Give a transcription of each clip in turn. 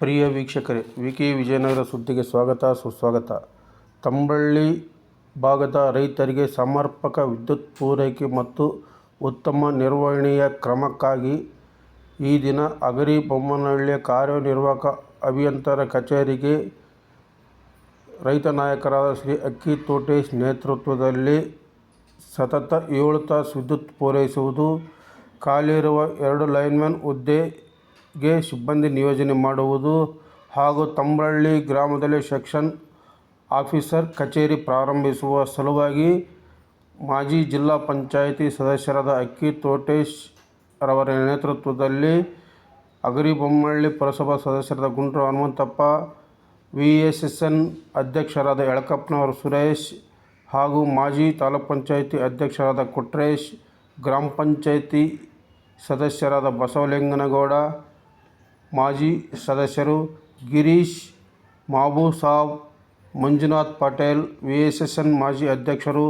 ಪ್ರಿಯ ವೀಕ್ಷಕರೇ, ವಿಕೆ ವಿಜಯನಗರ ಸುದ್ದಿಗೆ ಸ್ವಾಗತ, ಸುಸ್ವಾಗತ. ತಂಬಳ್ಳಿ ಭಾಗದ ರೈತರಿಗೆ ಸಮರ್ಪಕ ವಿದ್ಯುತ್ ಪೂರೈಕೆ ಮತ್ತು ಉತ್ತಮ ನಿರ್ವಹಣೆಯ ಕ್ರಮಕ್ಕಾಗಿ ಈ ದಿನ ಅಗರಿ ಬೊಮ್ಮನಹಳ್ಳಿಯ ಕಾರ್ಯನಿರ್ವಾಹಕ ಅಭಿಯಂತರ ಕಚೇರಿಗೆ ರೈತ ನಾಯಕರಾದ ಶ್ರೀ ಅಕ್ಕಿ ತೋಟೇಶ್ ನೇತೃತ್ವದಲ್ಲಿ ಸತತ ಏಳು ತಾಸು ವಿದ್ಯುತ್ ಪೂರೈಸುವುದು. ಖಾಲಿರುವ ಎರಡು ಲೈನ್ಮನ್ ಹುದ್ದೆಗೆ ಸಿಬ್ಬಂದಿ ನಿಯೋಜನೆ ಮಾಡುವುದು ಹಾಗೂ ತಂಬಳ್ಳಿ ಗ್ರಾಮದಲ್ಲಿ ಸೆಕ್ಷನ್ ಆಫೀಸರ್ ಕಚೇರಿ ಪ್ರಾರಂಭಿಸುವ ಸಲುವಾಗಿ ಮಾಜಿ ಜಿಲ್ಲಾ ಪಂಚಾಯಿತಿ ಸದಸ್ಯರಾದ ಅಕ್ಕಿ ತೋಟೇಶ್ ರವರ ನೇತೃತ್ವದಲ್ಲಿ ಅಗರಿಬೊಮ್ಮಳ್ಳಿ ಪುರಸಭಾ ಸದಸ್ಯರಾದ Gundru Hanumanthappa V S S N ಅಧ್ಯಕ್ಷರಾದ ಯಳಕಪ್ಪನವರು ಸುರೇಶ್ ಹಾಗೂ ಮಾಜಿ ತಾಲೂಕ್ ಪಂಚಾಯಿತಿ ಅಧ್ಯಕ್ಷರಾದ ಕೊಟ್ರೇಶ್, ಗ್ರಾಮ ಪಂಚಾಯಿತಿ ಸದಸ್ಯರಾದ ಬಸವಲಿಂಗನಗೌಡ ಮಾಜಿ ಸದಸ್ಯರು Girish Mabu Sab Manjunath Patel V S S N ಮಾಜಿ ಅಧ್ಯಕ್ಷರು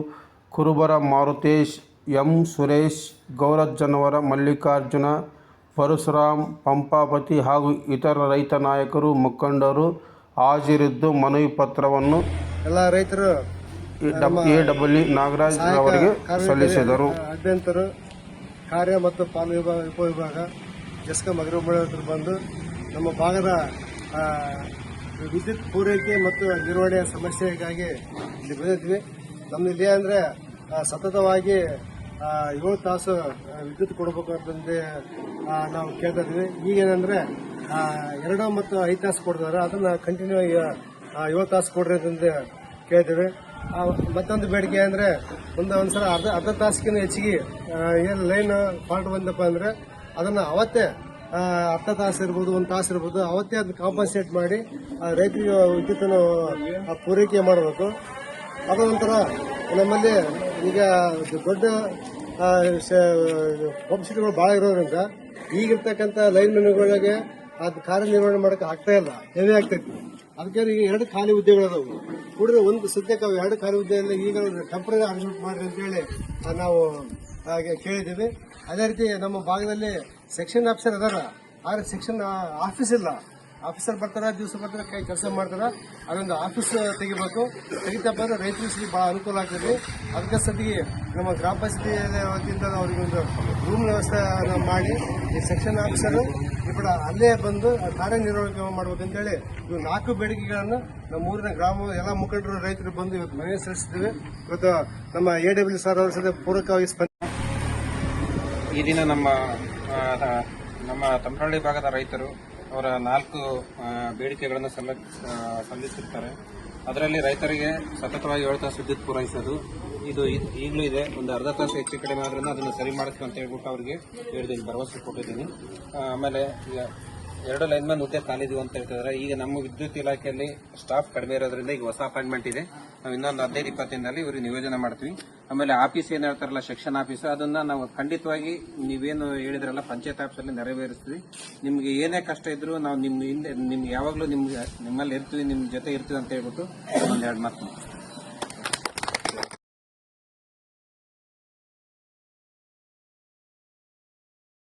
ಕುರುಬರ ಮಾರುತೇಶ್ ಎಂ ಸುರೇಶ್ ಗೌರಜ್ಜನವರ ಮಲ್ಲಿಕಾರ್ಜುನ ಪರಶುರಾಮ್ ಪಂಪಾಪತಿ ಹಾಗೂ ಇತರ ರೈತ ನಾಯಕರು ಮುಖಂಡರು ಹಾಜರಿದ್ದು ಮನವಿ ಪತ್ರವನ್ನು ಎಲ್ಲ ರೈತರು ಎ ಡಬ್ಲ್ಯೂ ನಾಗರಾಜ್ ಅವರಿಗೆ ಸಲ್ಲಿಸಿದರು. ಅಭ್ಯಂತರ ಕಾರ್ಯ ಮತ್ತು ಪಾಲು ವಿಭಾಗ ಉಪವಿಭಾಗ ಜಸ್ಕ ಮಗರ ಹತ್ರ ಬಂದು ನಮ್ಮ ಭಾಗದ ವಿದ್ಯುತ್ ಪೂರೈಕೆ ಮತ್ತು ನಿರ್ವಹಣೆಯ ಸಮಸ್ಯೆಗಾಗಿ ಇಲ್ಲಿ ಬಂದಿದ್ವಿ. ನಮ್ದು ಅಂದರೆ ಸತತವಾಗಿ ಏಳು ತಾಸು ವಿದ್ಯುತ್ ಕೊಡಬೇಕು ಅಂತಂದು ನಾವು ಕೇಳ್ತಾ ಇದ್ವಿ ಈಗೇನಂದ್ರೆ ಎರಡು ಮತ್ತು ಐದು ತಾಸು ಕೊಡ್ತಾರೆ. ಅದನ್ನ ಕಂಟಿನ್ಯೂ ಏಳು ತಾಸು ಕೊಡ್ರಿ ಅಂತಂದು ಕೇಳ್ತೇವೆ. ಮತ್ತೊಂದು ಬೇಡಿಕೆ ಅಂದ್ರೆ, ಒಂದು ಒಂದ್ಸಲ ಅರ್ಧ ಅರ್ಧ ತಾಸಿಗಿಂತ ಹೆಚ್ಚಿಗೆ ಏನು ಲೈನ್ ಫಾಲ್ಟ್ ಬಂದಪ್ಪ ಅಂದ್ರೆ ಅದನ್ನ ಅವತ್ತೇ ಅರ್ಧ ತಾಸು ಇರ್ಬೋದು, ಒಂದು ತಾಸು ಇರ್ಬೋದು, ಅವತ್ತೇ ಅದನ್ನ ಕಾಂಪನ್ಸೇಟ್ ಮಾಡಿ ರೈತರಿಗೆ ವಿದ್ಯುತ್ತನ್ನು ಪೂರೈಕೆ ಮಾಡಬೇಕು. ಅದ ನಂತರ ನಮ್ಮಲ್ಲಿ ಈಗ ದೊಡ್ಡ ಪಂಪ್ಸೆಟ್ಗಳು ಭಾಳ ಇರೋದ್ರಿಂದ ಈಗಿರ್ತಕ್ಕಂಥ ಲೈನ್ ಮನೆಗಳಿಗೆ ಅದು ಕಾರ್ಯನಿರ್ವಹಣೆ ಮಾಡೋಕೆ ಆಗ್ತಾ ಇಲ್ಲ ಹೆವಿ ಆಗ್ತೈತಿ. ಅದಕ್ಕೆ ಈಗ ಎರಡು ಖಾಲಿ ಹುದ್ದೆಗಳದಾವು. ಕೂಡಿದ್ರೆ ಒಂದು ಸದ್ಯಕ್ಕೆ ಎರಡು ಖಾಲಿ ಹುದ್ದೆಯಲ್ಲಿ ಈಗ ಟೆಂಪ್ರರಿ ಅಡ್ಮಿಟ್ ಮಾಡ್ರಿ ಅಂತೇಳಿ ನಾವು ಹಾಗೆ ಕೇಳಿದ್ದೀವಿ. ಅದೇ ರೀತಿ ನಮ್ಮ ಭಾಗದಲ್ಲಿ ಸೆಕ್ಷನ್ ಆಫೀಸರ್ ಅದಾರ. ಆದರೆ ಸೆಕ್ಷನ್ ಆಫೀಸ್ ಇಲ್ಲ. ಆಫೀಸರ್ ಬರ್ತಾರ, ದಿವಸ ಬರ್ತಾರೆ, ಕೈ ಕೆಲಸ ಮಾಡ್ತಾರೆ. ಅದೊಂದು ಆಫೀಸ್ ತೆಗಿಬೇಕು. ತೆಗಿತಪ್ಪ ಅಂದ್ರೆ ರೈತರಿಗೆ ಬಹಳ ಅನುಕೂಲ ಆಗ್ತದೆ. ಅದಕ್ಕೆ ಸತಿಗೆ ನಮ್ಮ ಗ್ರಾಮ ಪಂಚಾಯತಿ ವತಿಯಿಂದ ಅವರಿಗೆ ಒಂದು ರೂಮ್ ವ್ಯವಸ್ಥೆ ಮಾಡಿ, ಈ ಸೆಕ್ಷನ್ ಆಫೀಸರ್ ಕೂಡ ಅಲ್ಲೇ ಬಂದು ಕಾರ್ಯನಿರ್ವಹಣೆ ಅಂತೇಳಿ ಇವು ನಾಲ್ಕು ಬೇಡಿಕೆಗಳನ್ನು ನಮ್ಮ ಊರಿನ ಗ್ರಾಮ ಎಲ್ಲ ಮುಖಂಡರು, ರೈತರು ಬಂದು ಇವತ್ತು ಮನೆ ಸಲ್ಲಿಸಿದ್ದೇವೆ ಇವತ್ತು ನಮ್ಮ ಎ ಡಬ್ಲ್ಯೂ ಸರ್ ಅವರ ಸದ್ಯ ಪೂರಕವಾಗಿ ಸ್ಪಂದ ಈ ದಿನ ನಮ್ಮ ನಮ್ಮ ತಮಿಳುನಾಡು ಭಾಗದ ರೈತರು ಅವರ ನಾಲ್ಕು ಬೇಡಿಕೆಗಳನ್ನು ಸಲ್ಲ ಸಲ್ಲಿಸಿರ್ತಾರೆ. ಅದರಲ್ಲಿ ರೈತರಿಗೆ ಸತತವಾಗಿ ಏಳು ತಾಸು ವಿದ್ಯುತ್ ಪೂರೈಸೋದು. ಇದು ಈಗಲೂ ಇದೆ. ಒಂದು ಅರ್ಧ ತಾಸು ಹೆಚ್ಚು ಕಡಿಮೆ ಆದ್ರೂ ಅದನ್ನು ಸರಿ ಮಾಡಿಸ್ತು ಅಂತ ಹೇಳ್ಬಿಟ್ಟು ಅವರಿಗೆ ಹೇಳಿದ್ದೀನಿ ಭರವಸೆ ಕೊಟ್ಟಿದ್ದೀನಿ. ಆಮೇಲೆ ಈಗ ಲೈನ್ ಮೇಲೆ ಹುದ್ದೆ ಖಾಲಿದೀವಿ ಅಂತ ಹೇಳ್ತಿದ್ರೆ. ಈಗ ನಮ್ಮ ವಿದ್ಯುತ್ ಇಲಾಖೆಯಲ್ಲಿ ಸ್ಟಾಫ್ ಕಡಿಮೆ ಇರೋದ್ರಿಂದ ಈಗ ಹೊಸ ಅಪಾಯಿಂಟ್ಮೆಂಟ್ ಇದೆ. ನಾವು ಇನ್ನೊಂದು ಹದಿನೈದು ಇಪ್ಪತ್ತು ದಿನದಲ್ಲಿ ಇವ್ರಿಗೆ ನಿಯೋಜನೆ ಮಾಡ್ತೀವಿ. ಆಮೇಲೆ ಆಫೀಸ್ ಏನು ಹೇಳ್ತಾರಲ್ಲ ಸೆಕ್ಷನ್ ಆಫೀಸ್ ಅದನ್ನ ನಾವು ಖಂಡಿತವಾಗಿ ನೀವೇನು ಹೇಳಿದ್ರಲ್ಲ, ಪಂಚಾಯತ್ ಆಫೀಸಲ್ಲಿ ನೆರವೇರಿಸ್ತೀವಿ. ನಿಮ್ಗೆ ಏನೇ ಕಷ್ಟ ಇದ್ರು ನಾವು ನಿಮ್ಮ ಹಿಂದೆ ನಿಮ್ಗೆ ಯಾವಾಗಲೂ ನಿಮ್ಗೆ, ನಿಮ್ಮಲ್ಲಿ ಇರ್ತೀವಿ, ನಿಮ್ ಜೊತೆ ಇರ್ತೀವಿ ಅಂತ ಹೇಳ್ಬಿಟ್ಟು ಒಂದೆರಡು ಮಾತು.